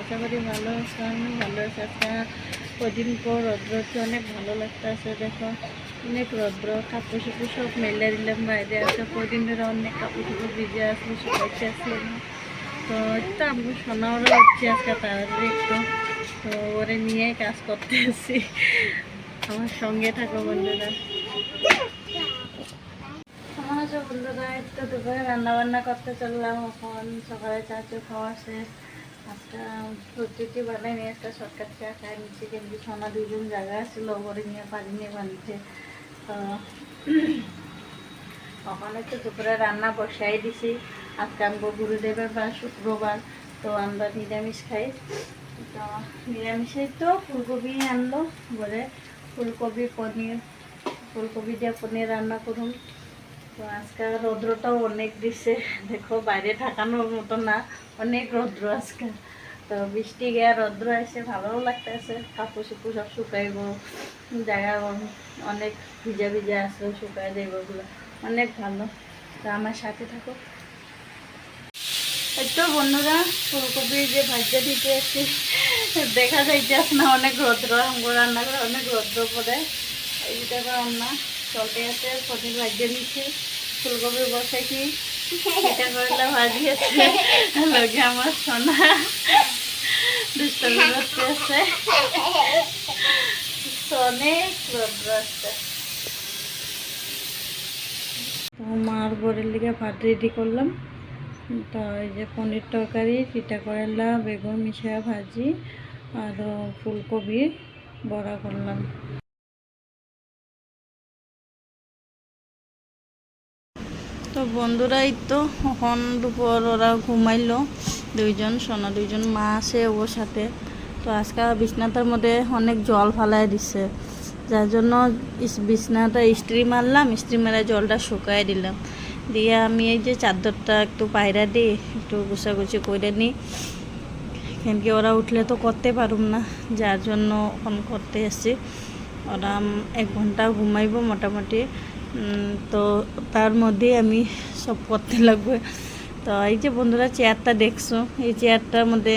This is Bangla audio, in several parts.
আশা করি ভালো আছো, আমি ভালো আছি। আজকে কদিন পর রৌদ্রকে অনেক ভালো লাগতেছে, দেখো। অনেক রৌদ্র, কাপড় চোপড় সব মেলে দিলাম বাইরে। আজকে কদিন ধরে অনেক কাপড় চোপড় ভিজে আসলো শুকাইতে আসলো। তো তো আমি সোনাওরা হচ্ছে আজকে তাড়াতাড়ি একটু। তো ওরে নিয়ে কাজ করতে আসি আমার সঙ্গে থাকো, বন্ধুরা। বন্ধুরা একটু দুপুরে রান্না বান্না করতে চললাম, এখন সকালে চা চা খাওয়া শেষ। একটা রুটি বানাই নিয়ে একটা শর্টকাট চা খাই নিচ্ছি কিন্তু সোনা দুজন জায়গা ছিল ওপরে নিয়ে পারি নিয়ে বানিয়েছে তো ওখানে তো দুপুরে রান্না বসাই দিছি। আজকে আনব গুরুদেবের বা শুক্রবার, তো আমরা নিরামিষ খাই। তো নিরামিষেই তো ফুলকপি আনলো বলে, ফুলকপি পনির, ফুলকপি দিয়ে পনির রান্না করুন তো আজকে রৌদ্রটাও অনেক দিছে। দেখো, বাইরে থাকানোর মতো না, অনেক রৌদ্র আজকে। তো বৃষ্টি গিয়ে রৌদ্র এসে ভালোও লাগতেছে। কাপড় চুপড় সব শুকাইব, জায়গা অনেক ভিজা ভিজা আছে শুকাই দেব ওগুলো অনেক ভালো। তো আমার সাথে থাকো। তো বন্ধুরা, ফুলকপি যে ভাজা দিতে আসছি দেখা যাইতেছে না, অনেক রৌদ্র রান্না করে অনেক রৌদ্র পড়ে। এই দেখো রান্না। চলতে আছে পনির ভাজিয়ে নিচ্ছি ফুলকপি বসাইছি এটা করলে ভাজি আছে। লগে আমার সোনা। দুষ্টমি করতে আছে। অনেক রৌদ্র আসছে তো মার বরের লিগে ভাত রেডি করলাম। তো এই যে পনির তরকারি চিটা করেলা বেগুন মিশিয়ে ভাজি আর ফুলকপি বড়া করলাম। তো বন্ধুরাই তো এখন দুপুর ওরা ঘুমাইলো, দুইজন, সোনা দুইজন, মা আছে, ওর সাথে। তো আজকে বিছনাটার মধ্যে অনেক জল ফালাই দিছে। যার জন্য বিছনাটা ইস্ত্রি মারলাম, ইস্ত্রি মেরে জলটা শুকাই দিলাম। দিয়ে আমি এই যে চাদরটা একটু পায়রা দিই, একটু গুছাগুছি করে নিই। কেনকি ওরা উঠলে তো করতে পারুম না, যার জন্য এখন করতে এসছি। ওরা এক ঘণ্টা ঘুমাইব মোটামুটি। তো তার মধ্যে আমি সব করতে লাগবে। তো এই যে বন্ধুরা, চেয়ারটা দেখছ? এই চেয়ারটার মধ্যে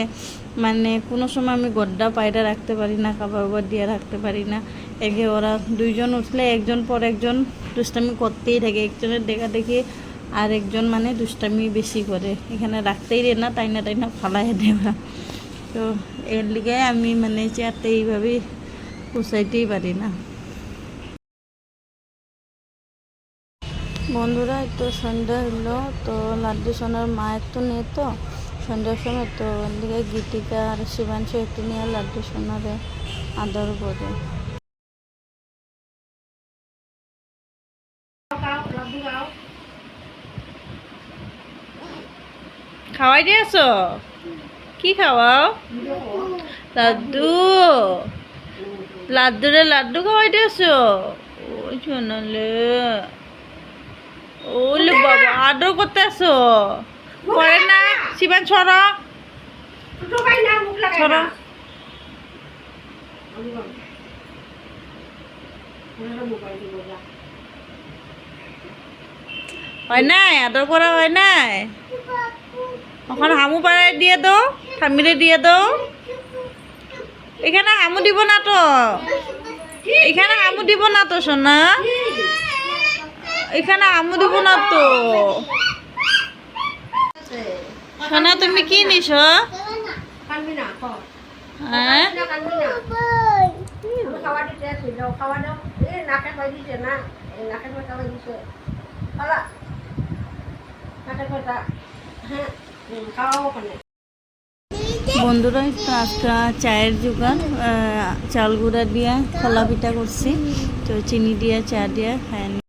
মানে কোনো সময় আমি গড্ডা পায়রা রাখতে পারি না কাবার উবার দিয়ে রাখতে পারি না। একে ওরা দুইজন উঠলে একজন পর একজন দুষ্টামি করতেই থাকে। একজনের দেখা দেখি আর একজন মানে দুষ্টামি বেশি করে। এখানে রাখতেই রে না, তাই না তাই না, ফালাই দেওয়া তো এর লিগে আমি মানে চেয়ারটা এইভাবেই পুষাইতেই পারি না। বন্ধুরা তো সন্ধ্যা হলো, তো লাড্ডু সোনার মায়ের তো নিয়ে তো। সন্ধ্যার সময় তো ওদিকে গীতিকা আর শিবাংশ একটু নিয়ে লাড্ডু সোনারে আদর করে। খাওয়াই দিয়েছ? কি খাওয়াও? লাড্ডু। লাড্ডুরে লাড্ডু খাওয়াই দিয়েছ? ওই শোনালে ওলে বাবা, আদর করতে আসো। করে না, শিবান ছড় ছড় হয় নাই? আদর করা হয় নাই? এখন হামু পাড়ায় দিয়ে দাও ঠামিরে দিয়ে দাও। এখানে হামু দিব না তো। এখানে হামু দিব না তো, সোনা। এখানে আমু দিব না তো। সোনা তুমি কি নিস হ্যাঁ? বন্ধুরা তো আজকে চায়ের আহ, চাল গুঁড়া দিয়া খোলা পিঠা করছি। তো চিনি দিয়া চা দিয়া খাই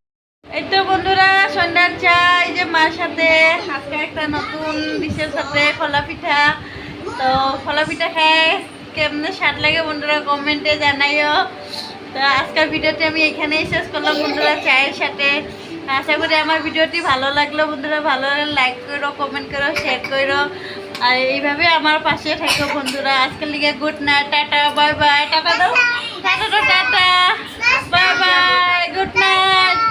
এই বন্ধুরা, সন্ধ্যার চা, এই যে মার সাথে, আজকে একটা নতুন ডিশের সাথে ফলা পিঠা। তো ফলা পিঠা খায়, কেমনে স্বাদ লাগে বন্ধুরা কমেন্টে জানাইও। তো আজকের ভিডিওটি আমি এখানেই শেষ করলাম বন্ধুরা চায়ের সাথে। আশা করি আমার ভিডিওটি ভালো লাগল বন্ধুরা, ভালো লাইক করো কমেন্ট করো শেয়ার করো। আর এইভাবে আমার পাশে থাকো বন্ধুরা। আজকের লিগে good night tata bye bye tata দাও। Tata tata. Bye bye good night